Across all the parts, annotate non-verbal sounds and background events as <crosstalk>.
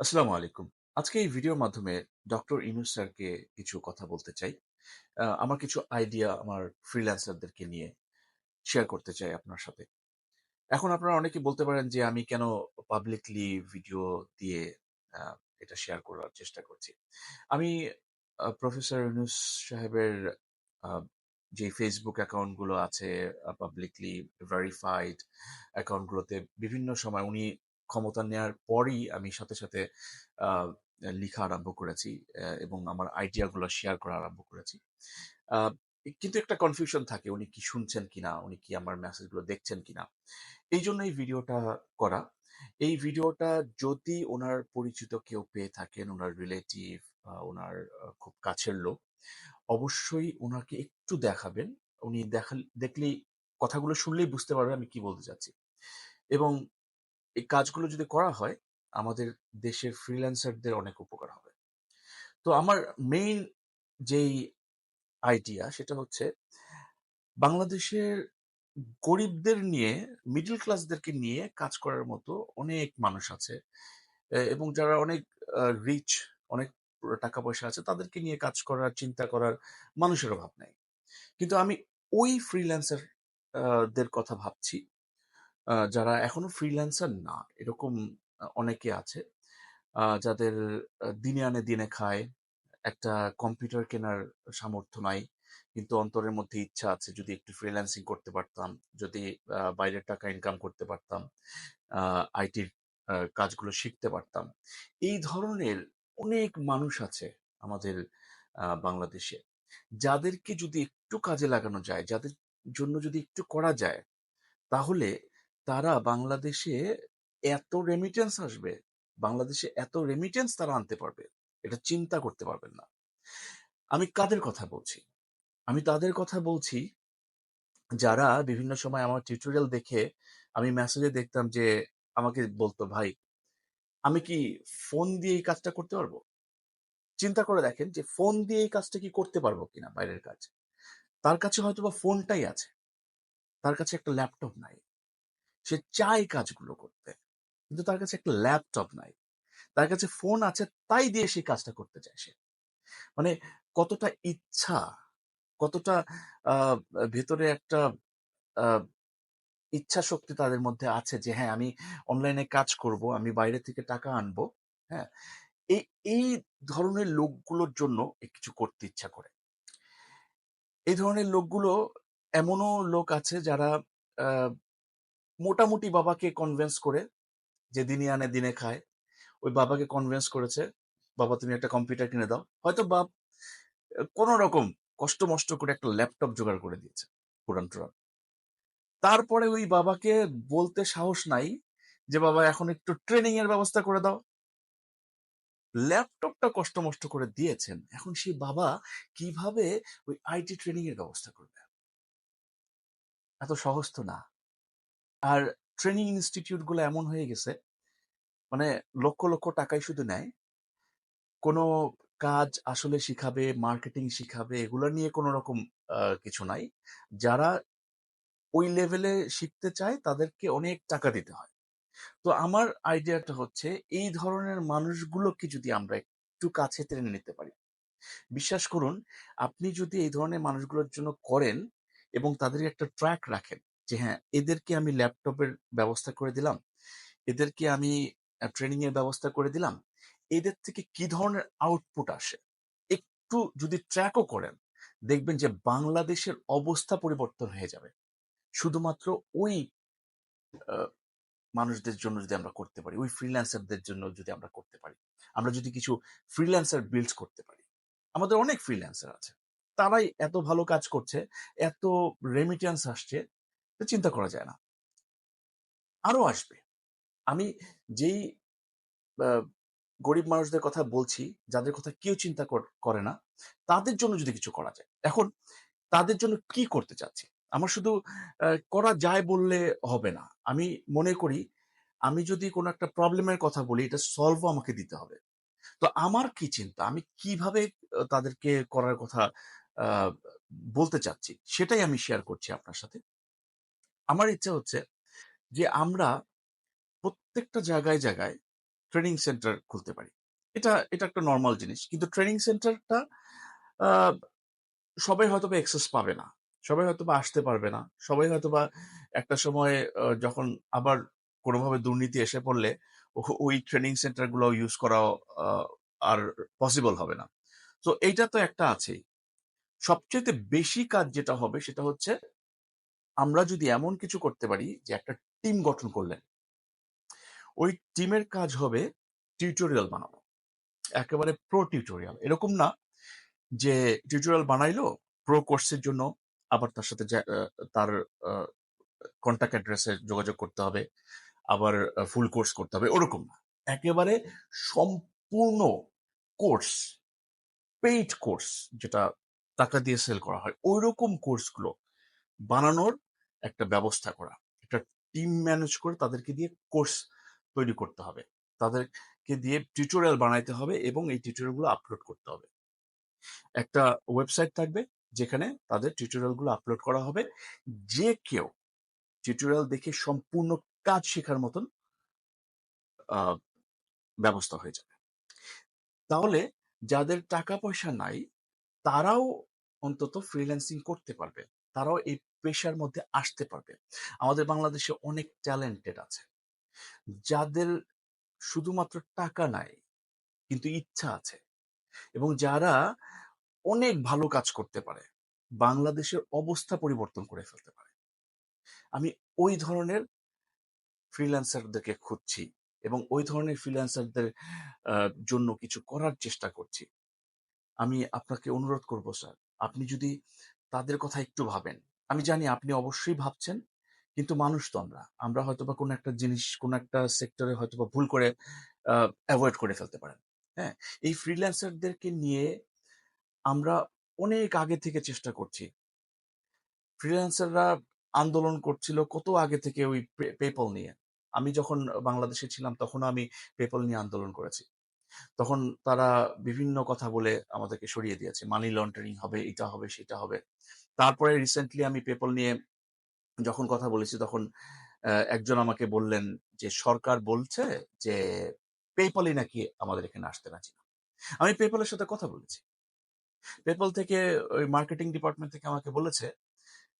আসসালামু আলাইকুম। আজকে এই ভিডিওর মাধ্যমে ডক্টর ইউনূস স্যারকে কিছু কথা বলতে চাই। আমার কিছু আইডিয়া আমার ফ্রিল্যান্সারদেরকে নিয়ে শেয়ার করতে চাই আপনার সাথে। এখন আপনারা অনেকে বলতে পারেন যে, আমি কেন পাবলিকলি ভিডিও দিয়ে এটা শেয়ার করার চেষ্টা করছি। আমি প্রফেসর ইউনূস সাহেবের যে Facebook অ্যাকাউন্টগুলো আছে পাবলিকলি ভেরিফাইড অ্যাকাউন্ট গুলোতে বিভিন্ন সময় উনি ক্ষমতা নেয়ার পরই আমি সাথে, সাথে লিখা আরম্ভ করেছি এবং আমার আইডিয়া গুলো শেয়ার করা আরম্ভ করেছি। কিন্তু একটা কনফিউশন থাকে উনি কি শুনছেন কিনা, উনি কি আমার মেসেজগুলো দেখছেন কিনা। এই জন্য এই ভিডিওটা করা। এই ভিডিওটা যদি ওনার পরিচিত কেউ পেয়ে থাকেন, ওনার রিলেটিভ বা উনার খুব কাছের লোক, অবশ্যই ওনাকে একটু দেখাবেন। উনি দেখাল দেখলেই কথাগুলো শুনলেই বুঝতে পারবে আমি কি বলতে চাচ্ছি। এবং এই কাজগুলো যদি করা হয়, আমাদের দেশের ফ্রিল্যান্সারদের অনেক উপকার হবে। তো আমার মেইন যেই আইডিয়া সেটা হচ্ছে বাংলাদেশের গরিবদের নিয়ে মিডল ক্লাসদেরকে নিয়ে কাজ করার মতো অনেক মানুষ আছে। এবং যারা অনেক রিচ, অনেক টাকা পয়সা আছে তাদেরকে নিয়ে কাজ করার, চিন্তা করার মানুষের অভাব নাই। কিন্তু আমি ওই ফ্রিল্যান্সার আ দের কথা ভাবছি যারা এখনও ফ্রিল্যান্সার না। এরকম অনেকে আছে যাদের দিনে আনে দিনে খায়। একটা কম্পিউটার কেনার সামর্থ্য নাই। কিন্তু অন্তরের মধ্যে ইচ্ছা আছে যদি একটু ফ্রিল্যান্সিং করতে পারতাম, যদি বাইরের টাকা ইনকাম করতে পারতাম, আইটির কাজগুলো শিখতে পারতাম। এই ধরনের অনেক মানুষ আছে আমাদের বাংলাদেশে। যাদেরকে যদি একটু কাজে লাগানো যায়, যাদের জন্য যদি একটু করা যায়, তাহলে তারা বাংলাদেশে এত রেমিটেন্স আসবে, বাংলাদেশে এত রেমিটেন্স তারা আনতে পারবে, এটা চিন্তা করতে পারবেন না। আমি কাদের কথা বলছি? আমি তাদের কথা বলছি যারা বিভিন্ন সময় আমার টিউটোরিয়াল দেখে আমি মেসেজে দেখতাম যে আমাকে বলতো "ভাই, আমি কি ফোন দিয়ে এই কাজটা করতে পারব?" চিন্তা করে দেখেন যে ফোন দিয়ে এই কাজটা কি করতে পারব কিনা বাইরের কাজ। তার কাছে হয়তোবা ফোনটাই আছে। তার কাছে একটা ল্যাপটপ নাই। সে চায় কাজগুলো করতে। কিন্তু তার কাছে একটা ল্যাপটপ নাই। তার কাছে ফোন আছে তাই দিয়ে সে কাজটা করতে চায় সে। মানে কতটা ইচ্ছা, কতটা ভেতরে একটা আ ইচ্ছাশক্তি তাদের মধ্যে আছে যে হ্যাঁ, আমি অনলাইনে কাজ করব, আমি বাইরে থেকে টাকা আনব। হ্যাঁ? এই এই ধরনের লোকগুলোর জন্য কিছু করতে ইচ্ছা করে। এই ধরনের লোকগুলো এমনও লোক আছে যারা মোটামুটি বাবাকে কনভিন্স করে যে দিনে আনে দিনে খায়। ওই বাবাকে কনভিন্স করেছে, "বাবা তুমি একটা কম্পিউটার কিনে দাও।" হয়তো বাপ কোন রকম কষ্ট মষ্ট করে একটা ল্যাপটপ জোগাড় করে দিয়েছে। পুরান-টুরান। তারপরে ওই বাবাকে বলতে সাহস নাই যে, "বাবা এখন একটু ট্রেনিং এর ব্যবস্থা করে দাও।" ল্যাপটপটা কষ্ট মষ্ট করে দিয়েছেন। এখন সেই বাবা কীভাবে ওই আইটি ট্রেনিং এর ব্যবস্থা করবে? এত সহজ তো না। আর ট্রেনিং ইনস্টিটিউটগুলো এমন হয়ে গেছে, মানে লক্ষ, লক্ষ টাকাই শুধু নেয়। কোনো কাজ আসলে শিখাবে, মার্কেটিং শিখাবে এগুলা নিয়ে কোন রকম কিছু নাই। যারা ওই লেভেলে শিখতে চায় তাদেরকে অনেক টাকা দিতে হয়। তো আমার আইডিয়াটা হচ্ছে এই ধরনের মানুষগুলোকে যদি আমরা একটু কাছে টেনে নিতে পারি। বিশ্বাস করুন আপনি যদি এই ধরনের মানুষগুলোর জন্য করেন এবং তাদের একটা ট্র্যাক রাখেন যে হ্যাঁ, এদেরকে আমি ল্যাপটপের ব্যবস্থা করে দিলাম, এদেরকে আমি ট্রেনিং এর ব্যবস্থা করে দিলাম। এদের থেকে কি ধরনের আউটপুট আসে? একটু যদি ট্র্যাকও করেন, দেখবেন যে বাংলাদেশের অবস্থা পরিবর্তন হয়ে যাবে। শুধুমাত্র ওই মানুষদের জন্য যদি আমরা করতে পারি, ওই ফ্রিল্যান্সারদের জন্য যদি আমরা করতে পারি। আমরা যদি কিছু ফ্রিল্যান্সার বিল্ড করতে পারি। আমাদের অনেক ফ্রিল্যান্সার আছে। তারাই এত ভালো কাজ করছে, এত রেমিট্যান্স আসছে, চিন্তা করা যায় না। আরও আসবে। আমি যেই গরিব মানুষদের কথা বলছি, যাদের কথা কেউ চিন্তা করে না, তাদের জন্য যদি কিছু করা যায়। এখন তাদের জন্য কি করতে চাচ্ছি? আমার শুধু করা যায় বললে হবে না। আমি মনে করি আমি যদি কোন একটা প্রবলেমের কথা বলি, এটা সলভ আমাকে দিতে হবে। তো আমার কি চিন্তা? আমি কীভাবে তাদেরকে করার কথা বলতে চাচ্ছি, সেটাই আমি শেয়ার করছি আপনার সাথে। আমার ইচ্ছা হচ্ছে যে আমরা প্রত্যেকটা জায়গায়, জায়গায় ট্রেনিং সেন্টার খুলতে পারি। এটা এটা একটা নর্মাল জিনিস। কিন্তু ট্রেনিং সেন্টারটা সবাই হয়তো বা এক্সেস পাবে না। সবাই হয়তো বা আসতে পারবে না। সবাই হয়তো বা একটা সময় যখন আবার কোনোভাবে দুর্নীতি এসে পড়লে ওই ট্রেনিং সেন্টারগুলো ইউজ করা আর পসিবল হবে না। তো এইটা তো একটা আছেই। সবচেয়ে বেশি কাজ যেটা হবে সেটা হচ্ছে আমরা যদি এমন কিছু করতে পারি যে একটা টিম গঠন করলেন, ওই টিমের কাজ হবে টিউটোরিয়াল বানানো। একেবারে প্রো টিউটোরিয়াল। এরকম না যে টিউটোরিয়াল বানাইলো, প্রো কোর্সের জন্য আবার তার সাথে তার কন্ট্যাক্ট অ্যাড্রেসে যোগাযোগ করতে হবে, আবার ফুল কোর্স করতে হবে, ওরকম না। একেবারে সম্পূর্ণ কোর্স পেইড কোর্স যেটা টাকা দিয়ে সেল করা হয় ওই রকম কোর্সগুলো বানানোর একটা ব্যবস্থা করা। একটা টিম ম্যানেজ করে তাদেরকে দিয়ে কোর্স তৈরি করতে হবে। তাদেরকে দিয়ে টিউটোরিয়াল বানাইতে হবে এবং এই টিউটোরিয়ালগুলো আপলোড করতে হবে। একটা ওয়েবসাইট থাকবে যেখানে তাদের টিউটোরিয়ালগুলো আপলোড করা হবে। যে কেউ টিউটোরিয়াল দেখে সম্পূর্ণ কাজ শেখার মতন ব্যবস্থা হয়ে যাবে। তাহলে যাদের টাকা পয়সা নাই, তারাও অন্তত ফ্রিল্যান্সিং করতে পারবে। তারাও এই পেশার মধ্যে আসতে পারবে। আমাদের বাংলাদেশে অনেক ট্যালেন্টেড আছে। যাদের শুধুমাত্র টাকা নাই, কিন্তু ইচ্ছা আছে এবং যারা অনেক ভালো কাজ করতে পারে, বাংলাদেশের অবস্থা পরিবর্তন করে ফেলতে পারে। আমি ওই ধরনের ফ্রিল্যান্সারদেরকে খুঁজছি এবং ওই ধরনের ফ্রিল্যান্সারদের জন্য কিছু করার চেষ্টা করছি। আমি আপনাকে অনুরোধ করব, স্যার। আপনি যদি তাদের কথা একটু ভাবেন আমি জানি আপনি অবশ্যই ভাবছেন, কিন্তু মানুষ তো আমরা। আমরা হয়তো বা কোনো একটা জিনিস, কোনো একটা সেক্টরে হয়তো বা ভুল করে অ্যাভয়েড করে ফেলতে পারেন। হ্যাঁ? এই ফ্রিল্যান্সারদেরকে নিয়ে আমরা অনেক আগে থেকে চেষ্টা করছি। ফ্রিল্যান্সাররা আন্দোলন করছিল কত আগে থেকে ওই পেপল নিয়ে। আমি যখন বাংলাদেশে ছিলাম তখন আমি পেপল নিয়ে আন্দোলন করেছি। তখন তারা বিভিন্ন কথা বলে আমাদেরকে সরিয়ে দিয়েছে। মানি লন্ডারিং হবে, এটা হবে, সেটা হবে। তারপরে রিসেন্টলি আমি পেপল নিয়ে যখন কথা বলেছি তখন একজন আমাকে বললেন যে, সরকার বলছে যে পেপলই নাকি আমাদের এখানে আসতে রাজি না। আমি পেপলের সাথে কথা বলেছি। পেপল থেকে ওই মার্কেটিং ডিপার্টমেন্ট থেকে আমাকে বলেছে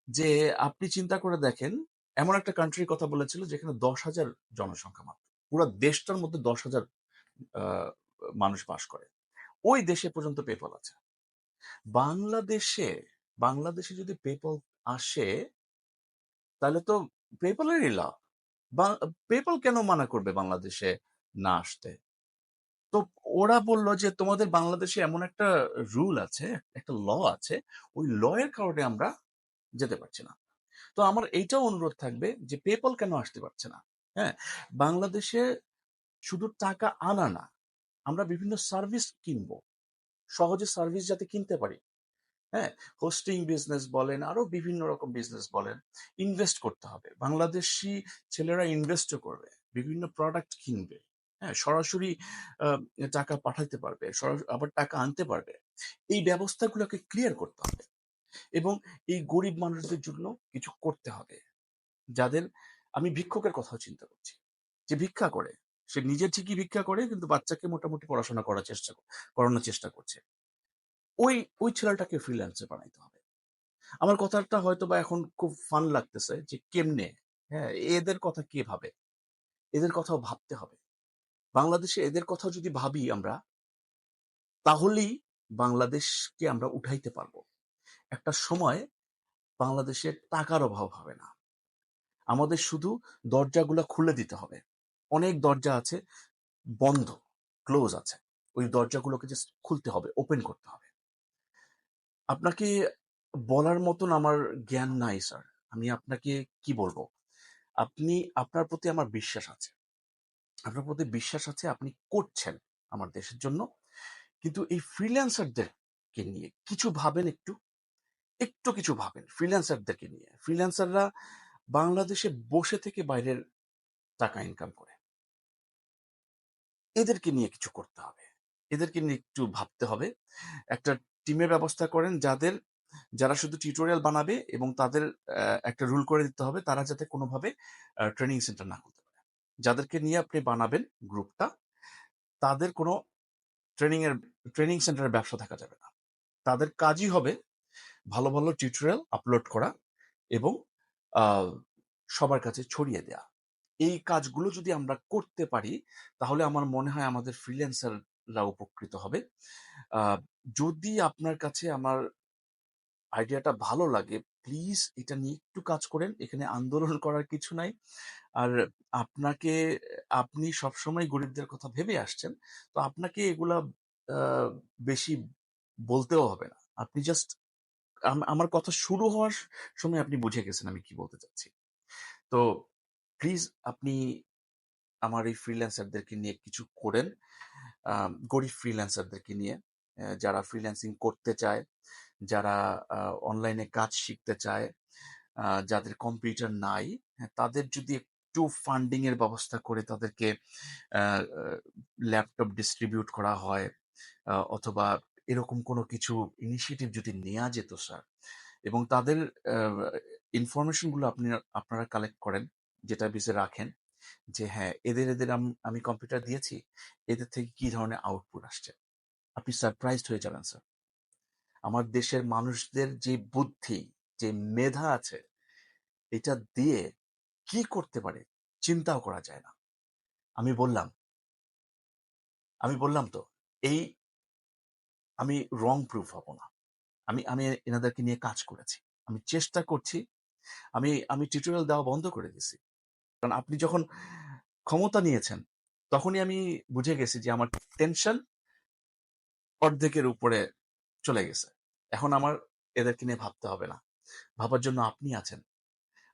যে, আপনি চিন্তা করে দেখেন, এমন একটা কান্ট্রির কথা বলেছিল যেখানে দশ হাজার জনসংখ্যা মাত্র। পুরো দেশটার মধ্যে দশ হাজার মানুষ বাস করে। ওই দেশে পর্যন্ত পেপল আছে। বাংলাদেশে বাংলাদেশে যদি পেপল আসে, তাহলে তো পেপলেরই লাভ। পেপল কেন মানা করবে বাংলাদেশে না আসতে? তো ওরা বলল যে, তোমাদের বাংলাদেশে এমন একটা রুল আছে, একটা ল আছে, ওই ল এর কারণে আমরা যেতে পারছি না। তো আমার এইটাও অনুরোধ থাকবে যে, পেপল কেন আসতে পারছে না? হ্যাঁ বাংলাদেশে শুধু টাকা আনা না আমরা বিভিন্ন সার্ভিস কিনবো। সহজে সার্ভিস যাতে কিনতে পারি। হ্যাঁ? হোস্টিং বিজনেস বলেন, আরও বিভিন্ন রকম বিজনেস বলেন ইনভেস্ট করতে হবে। বাংলাদেশি ছেলেরা ইনভেস্টও করবে, বিভিন্ন প্রোডাক্ট কিনবে। হ্যাঁ? সরাসরি টাকা পাঠাইতে পারবে আবার টাকা আনতে পারবে। এই ব্যবস্থাগুলোকে ক্লিয়ার করতে হবে এবং এই গরিব মানুষদের জন্য কিছু করতে হবে। যাদের, আমি ভিক্ষকের কথাও চিন্তা করছি, যে ভিক্ষা করে। সে নিজে ঠিকই ভিক্ষা করে, কিন্তু বাচ্চাকে মোটামুটি পড়াশোনা করার চেষ্টা করানোর চেষ্টা করছে। ওই ওই ছেলেটাকে ফ্রিল্যান্সে বানাইতে হবে। আমার কথাটা হয়তো বা এখন খুব ফান লাগতেছে যে কেমনে? হ্যাঁ এদের কথা কে ভাবে? এদের কথাও ভাবতে হবে। বাংলাদেশে এদের কথা যদি ভাবি আমরা, তাহলেই বাংলাদেশকে আমরা উঠাইতে পারব। একটা সময় বাংলাদেশের টাকার অভাব হবে না। আমাদের শুধু দরজাগুলো খুলে দিতে হবে। অনেক দরজা আছে, বন্ধ ক্লোজ আছে। ওই দরজাগুলোকে জাস্ট খুলতে হবে ওপেন করতে হবে। আপনাকে বলার মতন আমার জ্ঞান নাই স্যার আমি আপনাকে কি বলব? আপনি, আপনার প্রতি আমার বিশ্বাস আছে। আপনার প্রতি বিশ্বাস আছে, আপনি করছেন আমার দেশের জন্য। কিন্তু এই ফ্রিল্যান্সারদেরকে নিয়ে কিছু ভাবেন একটু একটু কিছু ভাবেন ফ্রিল্যান্সারদেরকে নিয়ে। ফ্রিল্যান্সাররা বাংলাদেশে বসে থেকে বাইরের টাকা ইনকাম করে। এদেরকে নিয়ে কিছু করতে হবে। এদেরকে নিয়ে একটু ভাবতে হবে। একটা টিমের ব্যবস্থা করেন যাদের, যারা শুধু টিউটোরিয়াল বানাবে এবং তাদের একটা রুল করে দিতে হবে, তারা যাতে কোনোভাবে ট্রেনিং সেন্টার না করতে পারে। যাদেরকে নিয়ে আপনি বানাবেন গ্রুপটা তাদের কোনো ট্রেনিং এর ট্রেনিং সেন্টারের ব্যবসা থাকা যাবে না। তাদের কাজই হবে ভালো ভালো টিউটোরিয়াল আপলোড করা এবং সবার কাছে ছড়িয়ে দেয়া। এই কাজগুলো যদি আমরা করতে পারি, তাহলে আমার মনে হয় আমাদের ফ্রিল্যান্সাররা উপকৃত হবে। যদি আপনার কাছে আমার আইডিয়াটা ভালো লাগে প্লিজ এটা নিয়ে একটু কাজ করেন। এখানে আন্দোলন <laughs> করার কিছু নাই। আর আপনাকে, আপনি সবসময় গরিবদের কথা ভেবে আসছেন, তো আপনাকে এগুলা বেশি বলতেও হবে না। আপনি জাস্ট আমার কথা শুরু হওয়ার সময় আপনি বুঝে গেছেন আমি কি বলতে চাচ্ছি। তো প্লিজ আপনি আমার এই ফ্রিল্যান্সারদেরকে নিয়ে কিছু করেন। গরিব ফ্রিল্যান্সারদেরকে নিয়ে। যারা ফ্রিল্যান্সিং করতে চায় যারা অনলাইনে কাজ শিখতে চায় যাদের কম্পিউটার নাই হ্যাঁ, তাদের যদি একটু ফান্ডিং এর ব্যবস্থা করে তাদেরকে ল্যাপটপ ডিস্ট্রিবিউট করা হয় অথবা এরকম কোনো কিছু ইনিশিয়েটিভ যদি নেওয়া যেত স্যার এবং তাদের ইনফরমেশনগুলো আপনি আপনারা কালেক্ট করেন বিষয়ে রাখেন যে হ্যাঁ এদের এদের আমি কম্পিউটার দিয়েছি, এদের থেকে কি ধরনের আউটপুট আসছে? আপনি সারপ্রাইজড হয়ে যাবেন স্যার আমার দেশের মানুষদের যে বুদ্ধি, যে মেধা আছে, এটা দিয়ে কি করতে পারে চিন্তাও করা যায় না। আমি বললাম। আমি বললাম তো, এই আমি রং প্রুফ হব না। আমি আমি এনাদেরকে নিয়ে কাজ করেছি। আমি চেষ্টা করছি। আমি আমি টিউটোরিয়াল দেওয়া বন্ধ করে দিয়েছি কারণ আপনি যখন ক্ষমতা নিয়েছেন, তখনই আমি বুঝে গেছি যে আমার টেনশন অর্ধেকের উপরে চলে গেছে। এখন আমার এদেরকে নিয়ে ভাবতে হবে না। ভাবার জন্য আপনি আছেন।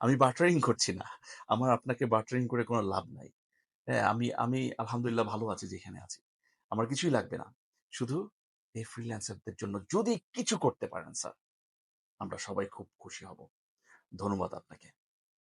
আমি বাটারিং করছি না। আমার আপনাকে বাটারিং করে কোনো লাভ নাই। হ্যাঁ আমি আমি আলহামদুলিল্লাহ ভালো আছি যেখানে আছি। আমার কিছুই লাগবে না। শুধু এই ফ্রিল্যান্সারদের জন্য যদি কিছু করতে পারেন স্যার আমরা সবাই খুব খুশি হব। ধন্যবাদ আপনাকে।